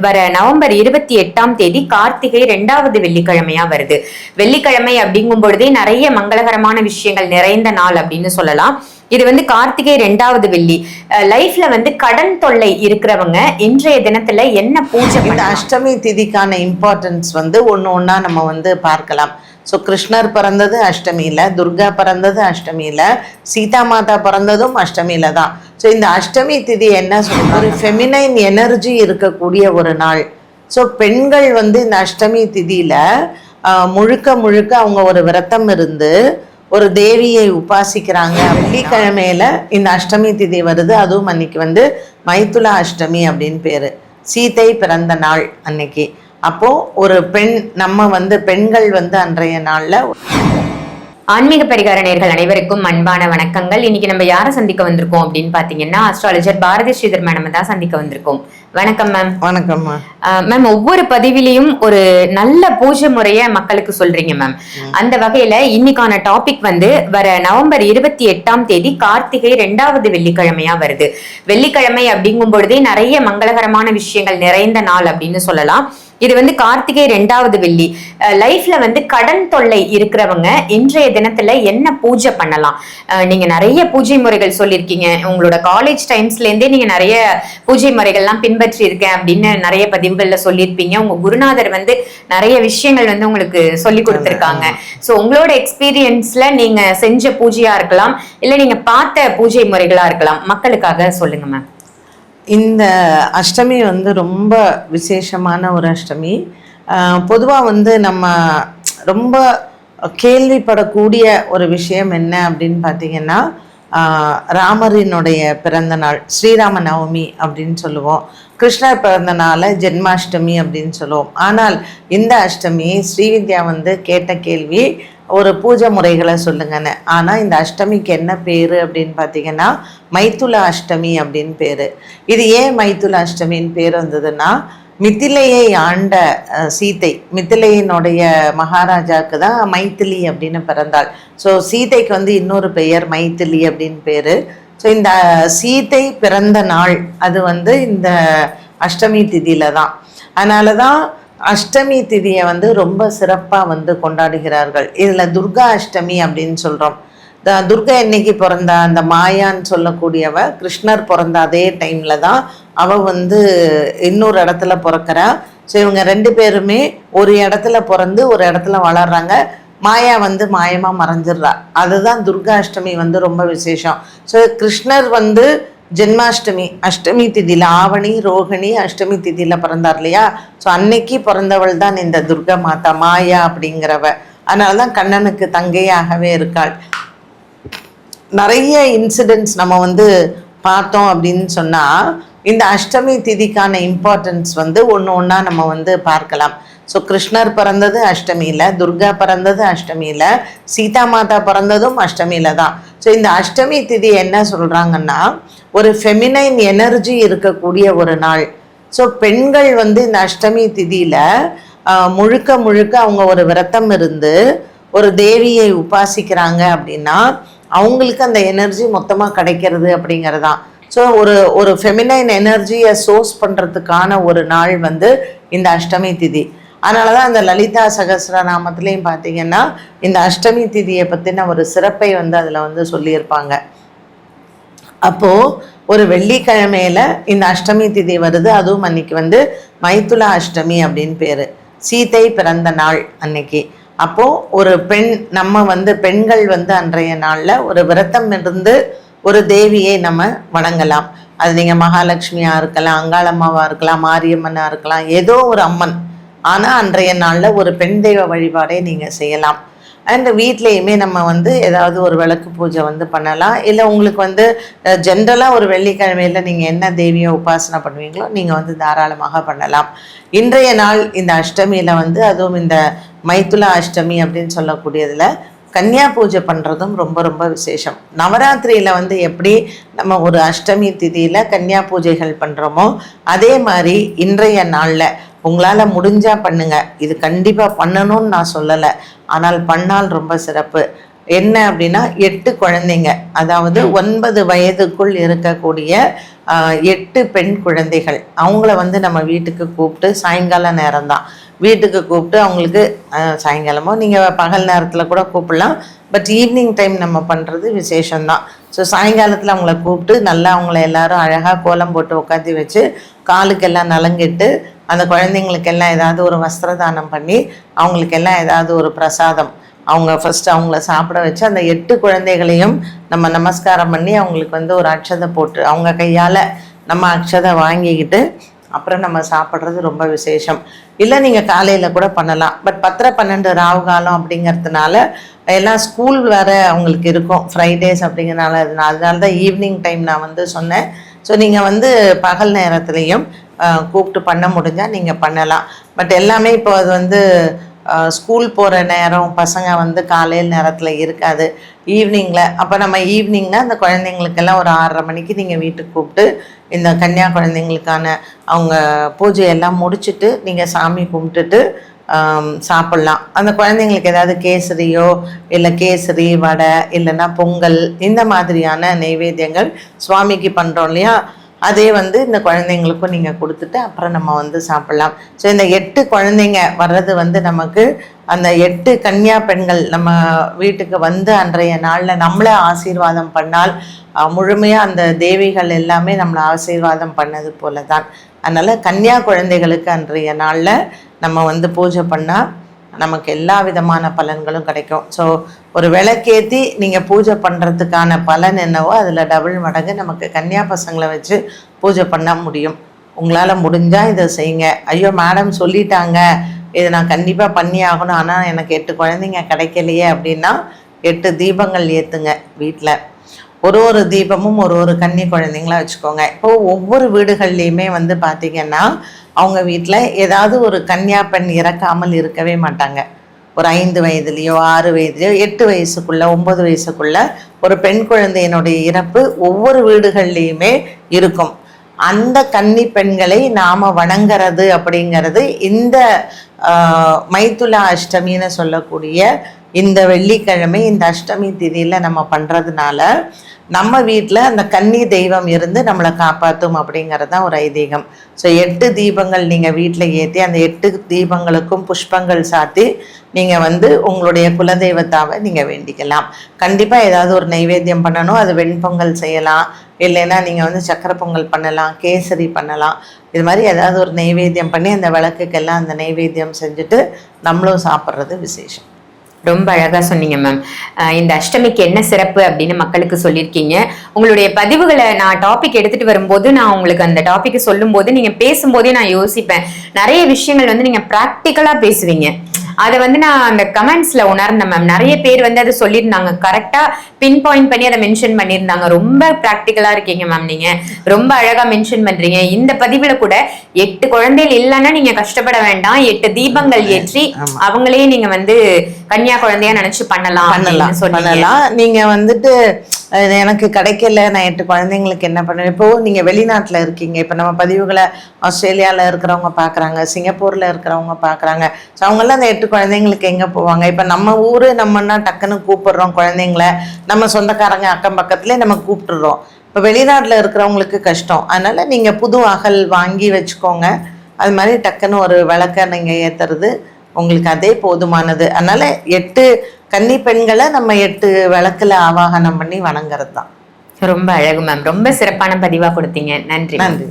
வர நவம்பர் இருபத்தி எட்டாம் தேதி கார்த்திகை ரெண்டாவது வெள்ளிக்கிழமையா வருது. வெள்ளிக்கிழமை அப்படிங்கும் பொழுதே நிறைய மங்களகரமான விஷயங்கள் நிறைந்த நாள் அப்படின்னு சொல்லலாம். இது வந்து கார்த்திகை ரெண்டாவது வெள்ளி. லைஃப்ல வந்து கடன் தொல்லை இருக்கிறவங்க இன்றைய தினத்துல என்ன பூஜை இந்த அஷ்டமி திதிக்கான இம்பார்ட்டன்ஸ் வந்து ஒன்று ஒன்றா நம்ம வந்து பார்க்கலாம். ஸோ கிருஷ்ணர் பிறந்தது அஷ்டமியில் துர்கா பிறந்தது அஷ்டமியில் சீதா மாதா பிறந்ததும் அஷ்டமியில் தான். ஸோ இந்த அஷ்டமி திதி என்ன சொல்லுங்க ஒரு ஃபெமினைன் எனர்ஜி இருக்கக்கூடிய ஒரு நாள். ஸோ பெண்கள் வந்து இந்த அஷ்டமி திதியில் முழுக்க முழுக்க அவங்க ஒரு விரதம் இருந்து ஒரு தேவியை உபாசிக்கிறாங்க. வெள்ளிக்கிழமையில இந்த அஷ்டமி திதி வருது. அதுவும் அன்னைக்கு வந்து மைத்துலா அஷ்டமி அப்படின்னு பேரு. சீத்தை பிறந்த நாள் அன்னைக்கு. அப்போ ஒரு பெண் நம்ம வந்து பெண்கள் வந்து அன்றைய நாள்ல ஆன்மீக பரிகார நேர்கள் அனைவருக்கும் அன்பான வணக்கங்கள். இன்னைக்கு நம்ம யாரை சந்திக்க வந்திருக்கோம் அப்படின்னு பாத்தீங்கன்னா அஸ்ட்ராலஜர் பாரதி ஸ்ரீதர் மேடம் தான் சந்திக்க வந்திருக்கோம். வணக்கம் மேம் வணக்கம்மா மேம் ஒவ்வொரு பதிவிலையும் ஒரு நல்ல பூஜை முறைய மக்களுக்கு சொல்றீங்க மேம் அந்த வகையில இன்னைக்கான டாபிக் வந்து வர நவம்பர் இருபத்தி எட்டாம் தேதி கார்த்திகை ரெண்டாவது வெள்ளிக்கிழமையா வருது. வெள்ளிக்கிழமை அப்படிங்கும் பொழுதே நிறைய மங்களகரமான விஷயங்கள் நிறைந்த நாள் அப்படின்னு சொல்லலாம். இது வந்து கார்த்திகை ரெண்டாவது வெள்ளி. லைஃப்ல வந்து கடன் தொல்லை இருக்கிறவங்க இன்றைய தினத்துல என்ன பூஜை பண்ணலாம்? நீங்க நிறைய பூஜை முறைகள் சொல்லியிருக்கீங்க. உங்களோட காலேஜ் டைம்ஸ்ல இருந்தே நீங்க நிறைய பூஜை முறைகள்லாம் பின்பற்றி இருக்கேன் அப்படின்னு நிறைய பதிவுகள்ல சொல்லியிருப்பீங்க. உங்க குருநாதர் வந்து நிறைய விஷயங்கள் வந்து உங்களுக்கு சொல்லி கொடுத்துருக்காங்க. ஸோ உங்களோட எக்ஸ்பீரியன்ஸ்ல நீங்க செஞ்ச பூஜையா இருக்கலாம் இல்ல நீங்க பார்த்த பூஜை முறைகளா இருக்கலாம். மக்களுக்காக சொல்லுங்க மேம் இந்த அஷ்டமி வந்து ரொம்ப விசேஷமான ஒரு அஷ்டமி. பொதுவாக வந்து நம்ம ரொம்ப கேள்விப்படக்கூடிய ஒரு விஷயம் என்ன அப்படின்னு பார்த்தீங்கன்னா ராமரினுடைய பிறந்த நாள் ஸ்ரீராம நவமி அப்படின்னு சொல்லுவோம். கிருஷ்ணர் பிறந்த நாளை ஜென்மாஷ்டமி அப்படின்னு சொல்லுவோம். ஆனால் இந்த அஷ்டமி ஸ்ரீவித்யா வந்து கேட்ட கேள்வி ஒரு பூஜை முறைகளை சொல்லுங்கன்னு. ஆனால் இந்த அஷ்டமிக்கு என்ன பேர் அப்படின்னு பார்த்தீங்கன்னா மைத்துல அஷ்டமி அப்படின்னு பேர். இது ஏன் மைத்துல அஷ்டமின்னு பேர் வந்ததுன்னா மித்திலையை ஆண்ட சீதை மித்திலையினுடைய மகாராஜாவுக்கு தான் மைத்திலி அப்படின்னு பிறந்தாள். ஸோ சீதைக்கு வந்து இன்னொரு பெயர் மைத்திலி அப்படின்னு பேர். ஸோ இந்த சீதை பிறந்த நாள் அது வந்து இந்த அஷ்டமி திதியில தான். அதனால தான் அஷ்டமி திதியை வந்து ரொம்ப சிறப்பாக வந்து கொண்டாடுகிறார்கள். இதில் துர்கா அஷ்டமி அப்படின்னு சொல்கிறோம் த- துர்கா என்னைக்கு பிறந்தா? அந்த மாயான்னு சொல்லக்கூடியவ கிருஷ்ணர் பிறந்த அதே டைமில் தான் அவள் வந்து இன்னொரு இடத்துல பிறக்கிறா. ஸோ இவங்க ரெண்டு பேருமே ஒரு இடத்துல பிறந்து ஒரு இடத்துல வளர்கிறாங்க மாயா வந்து மாயமாக மறைஞ்சிடுறா. அதுதான் துர்கா அஷ்டமி வந்து ரொம்ப விசேஷம். ஸோ கிருஷ்ணர் வந்து ஜென்மாஷ்டமி அஷ்டமி திதியில் ஆவணி ரோகிணி அஷ்டமி திதியில் பிறந்தார் இல்லையா? ஸோ அன்னைக்கு பிறந்தவள் தான் இந்த துர்கா மாதா மாயா அப்படிங்கிறவ. அதனால தான் கண்ணனுக்கு தங்கையாகவே இருக்காள். நிறைய இன்சிடென்ட்ஸ் நம்ம வந்து பார்த்தோம் அப்படின்னு சொன்னால் இந்த அஷ்டமி திதிக்கான இம்பார்ட்டன்ஸ் வந்து ஒன்று ஒன்றா நம்ம வந்து பார்க்கலாம். ஸோ கிருஷ்ணர் பிறந்தது அஷ்டமியில் துர்கா பிறந்தது அஷ்டமியில் சீதா மாதா பிறந்ததும் அஷ்டமியில் தான். ஸோ இந்த அஷ்டமி திதி என்ன சொல்கிறாங்கன்னா ஒரு ஃபெமினைன் எனர்ஜி இருக்கக்கூடிய ஒரு நாள். ஸோ பெண்கள் வந்து இந்த அஷ்டமி திதியில் முழுக்க முழுக்க அவங்க ஒரு விரதம் இருந்து ஒரு தேவியை உபாசிக்கிறாங்க அப்படின்னா அவங்களுக்கு அந்த எனர்ஜி மொத்தமாக கிடைக்கிறது அப்படிங்கிறது. தான் ஸோ ஒரு ஒரு ஃபெமினைன் எனர்ஜியை சோர்ஸ் பண்ணுறதுக்கான ஒரு நாள் வந்து இந்த அஷ்டமி திதி. அதனால தான் அந்த லலிதா சகஸ்ரநாமத்துலேயும் பார்த்தீங்கன்னா இந்த அஷ்டமி திதியை பற்றின ஒரு சிறப்பை வந்து அதில் வந்து சொல்லியிருப்பாங்க. அப்போது ஒரு வெள்ளிக்கிழமையில் இந்த அஷ்டமி திதி வருது அதுவும் அன்னைக்கு வந்து மைத்துலா அஷ்டமி அப்படின்னு பேர். சீதை பிறந்த நாள் அன்னைக்கு. அப்போது ஒரு பெண் நம்ம வந்து பெண்கள் வந்து அன்றைய நாளில் ஒரு விரதம் இருந்து ஒரு தேவியை நம்ம வணங்கலாம். அது நீங்கள் மகாலட்சுமியாக இருக்கலாம் அங்காளம்மாவாக இருக்கலாம் மாரியம்மனாக இருக்கலாம் ஏதோ ஒரு அம்மன் ஆனால் அன்றைய நாளில் ஒரு பெண் தெய்வ வழிபாடை நீங்கள் செய்யலாம். அண்ட் வீட்லேயுமே நம்ம வந்து ஏதாவது ஒரு விளக்கு பூஜை வந்து பண்ணலாம். இல்லை உங்களுக்கு வந்து ஜென்ரலாக ஒரு வெள்ளிக்கிழமையில் நீங்கள் என்ன தேவியை உபாசனை பண்ணுவீங்களோ நீங்கள் வந்து தாராளமாக பண்ணலாம். இன்றைய நாள் இந்த அஷ்டமியில் வந்து அதுவும் இந்த மைத்துலா அஷ்டமி அப்படின்னு சொல்லக்கூடியதில் கன்னியா பூஜை பண்ணுறதும் ரொம்ப ரொம்ப விசேஷம். நவராத்திரியில் வந்து எப்படி நம்ம ஒரு அஷ்டமி திதியில் கன்னியா பூஜைகள் பண்ணுறோமோ அதே மாதிரி இன்றைய நாளில் உங்களால் முடிஞ்சால் பண்ணுங்க. இது கண்டிப்பாக பண்ணணும்னு நான் சொல்லலை. ஆனால் பண்ணால் ரொம்ப சிறப்பு. என்ன அப்படின்னா எட்டு குழந்தைங்க. அதாவது ஒன்பது வயதுக்குள் இருக்கக்கூடிய எட்டு பெண் குழந்தைகள். அவங்கள வந்து நம்ம வீட்டுக்கு கூப்பிட்டு சாயங்கால நேரம் தான் வீட்டுக்கு கூப்பிட்டு அவங்களுக்கு சாயங்காலமோ நீங்கள் பகல் நேரத்தில் கூட கூப்பிடலாம். பட் ஈவினிங் டைம் நம்ம பண்ணுறது விசேஷம்தான். ஸோ சாயங்காலத்தில் அவங்கள கூப்பிட்டு நல்லா அவங்கள எல்லாரும் அழகாக கோலம் போட்டு உட்காந்து வச்சு காலுக்கெல்லாம் நலங்கிட்டு அந்த குழந்தைங்களுக்கெல்லாம் ஏதாவது ஒரு வஸ்திரதானம் பண்ணி அவங்களுக்கெல்லாம் ஏதாவது ஒரு பிரசாதம். அவங்க ஃபஸ்ட்டு அவங்கள சாப்பிட வச்சு அந்த எட்டு குழந்தைகளையும் நம்ம நமஸ்காரம் பண்ணி அவங்களுக்கு வந்து ஒரு அக்ஷதை போட்டு அவங்க கையால் நம்ம அக்ஷதை வாங்கிக்கிட்டு அப்புறம் நம்ம சாப்பிட்றது ரொம்ப விசேஷம். இல்லை நீங்கள் காலையில் கூட பண்ணலாம். பட் பத்தரை பன்னெண்டு ராவு காலம் அப்படிங்கிறதுனால எல்லாம் ஸ்கூல் வேறு அவங்களுக்கு இருக்கும். ஃப்ரைடேஸ் அப்படிங்கிறனால அதனால தான் ஈவினிங் டைம் நான் வந்து சொன்னேன். ஸோ நீங்கள் வந்து பகல் நேரத்துலையும் கூப்பிட்டு பண்ண முடிஞ்சால் நீங்கள் பண்ணலாம். பட் எல்லாமே இப்போ அது வந்து ஸ்கூல் போகிற நேரம் பசங்க வந்து காலையில் நேரத்தில் இருக்காது. ஈவினிங்கில் அப்போ நம்ம ஈவினிங்கில் அந்த குழந்தைங்களுக்கெல்லாம் ஒரு ஆறரை மணிக்கு நீங்கள் வீட்டுக்கு கூப்பிட்டு இந்த கன்னியா குழந்தைங்களுக்கான அவங்க பூஜையெல்லாம் முடிச்சுட்டு நீங்கள் சாமி கும்பிட்டுட்டு சாப்பிட்லாம். அந்த குழந்தைங்களுக்கு ஏதாவது கேசரியோ இல்லை கேசரி வடை இல்லைன்னா பொங்கல் இந்த மாதிரியான நைவேத்தியங்கள் சுவாமிக்கு பண்ணுறோம் இல்லையா? அதே வந்து இந்த குழந்தைங்களுக்கும் நீங்கள் கொடுத்துட்டு அப்புறம் நம்ம வந்து சாப்பிட்லாம். ஸோ இந்த எட்டு குழந்தைங்க வர்றது வந்து நமக்கு அந்த எட்டு கன்னியா பெண்கள் நம்ம வீட்டுக்கு வந்து அன்றைய நாளில் நம்மளை ஆசீர்வாதம் பண்ணால் முழுமையாக அந்த தேவிகள் எல்லாமே நம்மளை ஆசீர்வாதம் பண்ணது போல தான் அதனால் கன்னியா குழந்தைகளுக்கு அன்றைய நாளில் நம்ம வந்து பூஜை பண்ணால் நமக்கு எல்லா விதமான பலன்களும் கிடைக்கும். ஸோ ஒரு விளக்கேற்றி நீங்கள் பூஜை பண்ணுறதுக்கான பலன் என்னவோ அதில் டபுள் மடங்கு நமக்கு கன்னியா பசங்களை வச்சு பூஜை பண்ண முடியும். உங்களால் முடிஞ்சால் இதை செய்யுங்க. ஐயோ மேடம் சொல்லிட்டாங்க. இதை நான் கண்டிப்பாக பண்ணி ஆகணும். ஆனால் எனக்கு எட்டு குழந்தைங்க கிடைக்கலையே அப்படின்னா எட்டு தீபங்கள் ஏற்றுங்க வீட்டில் ஒரு ஒரு தீபமும் ஒரு ஒரு கன்னி குழந்தைங்களா வச்சுக்கோங்க. இப்போ ஒவ்வொரு வீடுகள்லையுமே வந்து பார்த்தீங்கன்னா அவங்க வீட்டில் ஏதாவது ஒரு கன்னியா பெண் இறக்காமல் இருக்கவே மாட்டாங்க. ஒரு ஐந்து வயதுலேயோ ஆறு வயதுலையோ எட்டு வயசுக்குள்ள ஒன்பது வயசுக்குள்ள ஒரு பெண் குழந்தையினுடைய இறப்பு ஒவ்வொரு வீடுகள்லையுமே இருக்கும். அந்த கன்னி பெண்களை நாம் வணங்குறது அப்படிங்கிறது இந்த மைத்துலா அஷ்டமின்னு சொல்லக்கூடிய இந்த வெள்ளிக்கிழமை இந்த அஷ்டமி திதியில் நம்ம பண்ணுறதுனால நம்ம வீட்டில் அந்த கன்னி தெய்வம் இருந்து நம்மளை காப்பாற்றும் அப்படிங்கிறது தான் ஒரு ஐதீகம். ஸோ எட்டு தீபங்கள் நீங்கள் வீட்டில் ஏற்றி அந்த எட்டு தீபங்களுக்கும் புஷ்பங்கள் சாத்தி நீங்கள் வந்து உங்களுடைய குலதெய்வத்தாவை நீங்கள் வேண்டிக்கலாம். கண்டிப்பாக ஏதாவது ஒரு நைவேத்தியம் பண்ணணும் அது வெண்பொங்கல் செய்யலாம். இல்லைன்னா நீங்கள் வந்து சக்கரை பொங்கல் பண்ணலாம் கேசரி பண்ணலாம். இது மாதிரி ஏதாவது ஒரு நைவேத்தியம் பண்ணி அந்த விளக்குக்கெல்லாம் அந்த நைவேத்தியம் செஞ்சுட்டு நம்மளும் சாப்பிட்றது விசேஷம். ரொம்ப அழகா சொன்னீங்க மேம் இந்த அஷ்டமிக்கு என்ன சிறப்பு அப்படின்னு மக்களுக்கு சொல்லியிருக்கீங்க. உங்களுடைய பதிவுகளை நான் டாபிக் எடுத்துட்டு வரும்போது நான் உங்களுக்கு அந்த டாபிக் சொல்லும்போது நீங்க பேசும்போதே நான் யோசிப்பேன். நிறைய விஷயங்கள் வந்து நீங்க ப்ராக்டிக்கலா பேசுவீங்க. அதை வந்து நான் அந்த கமெண்ட்ஸ்ல உணர்ந்தேன் மேம் நிறைய பேர் வந்து அதை சொல்லியிருந்தாங்க. கரெக்டா பின் பாயிண்ட் பண்ணி அதை மென்ஷன் பண்ணியிருந்தாங்க. ரொம்ப ப்ராக்டிக்கலா இருக்கீங்க மேம் நீங்க. ரொம்ப அழகா மென்ஷன் பண்றீங்க. இந்த பதிவுல கூட எட்டு குழந்தைகள் இல்லைன்னா நீங்க கஷ்டப்பட வேண்டாம். எட்டு தீபங்கள் ஏற்றி அவங்களே நீங்க வந்து கன்னியா குழந்தையா நினைச்சு பண்ணலாம் பண்ணலாம். பண்ணலாம். நீங்க வந்துட்டு எனக்கு கிடைக்கல நான் எட்டு குழந்தைங்களுக்கு என்ன பண்ணுவேன்? இப்போ நீங்க வெளிநாட்டுல இருக்கீங்க. இப்போ நம்ம பதிவுகளை ஆஸ்திரேலியால இருக்கிறவங்க பார்க்குறாங்க சிங்கப்பூர்ல இருக்கிறவங்க பார்க்குறாங்க ஸோ அவங்கெல்லாம் அந்த எட்டு குழந்தைங்களுக்கு எங்க போவாங்க? இப்போ நம்ம ஊரு நம்மன்னா டக்குன்னு கூப்பிடுறோம் குழந்தைங்கள. நம்ம சொந்தக்காரங்க அக்கம் பக்கத்துலேயே நம்ம கூப்பிட்டுறோம். இப்போ வெளிநாட்டுல இருக்கிறவங்களுக்கு கஷ்டம். அதனால நீங்க புது அகல் வாங்கி வச்சுக்கோங்க. அது மாதிரி டக்குன்னு ஒரு விளக்க நீங்க ஏத்துறது உங்களுக்கு அதே போதுமானது. அதனால எட்டு கன்னி பெண்களை நம்ம எட்டு விளக்குல ஆவாகனம் பண்ணி வணங்குறது தான் ரொம்ப அழகு மேம் ரொம்ப சிறப்பான பதிவா கொடுத்தீங்க. நன்றி. நன்றி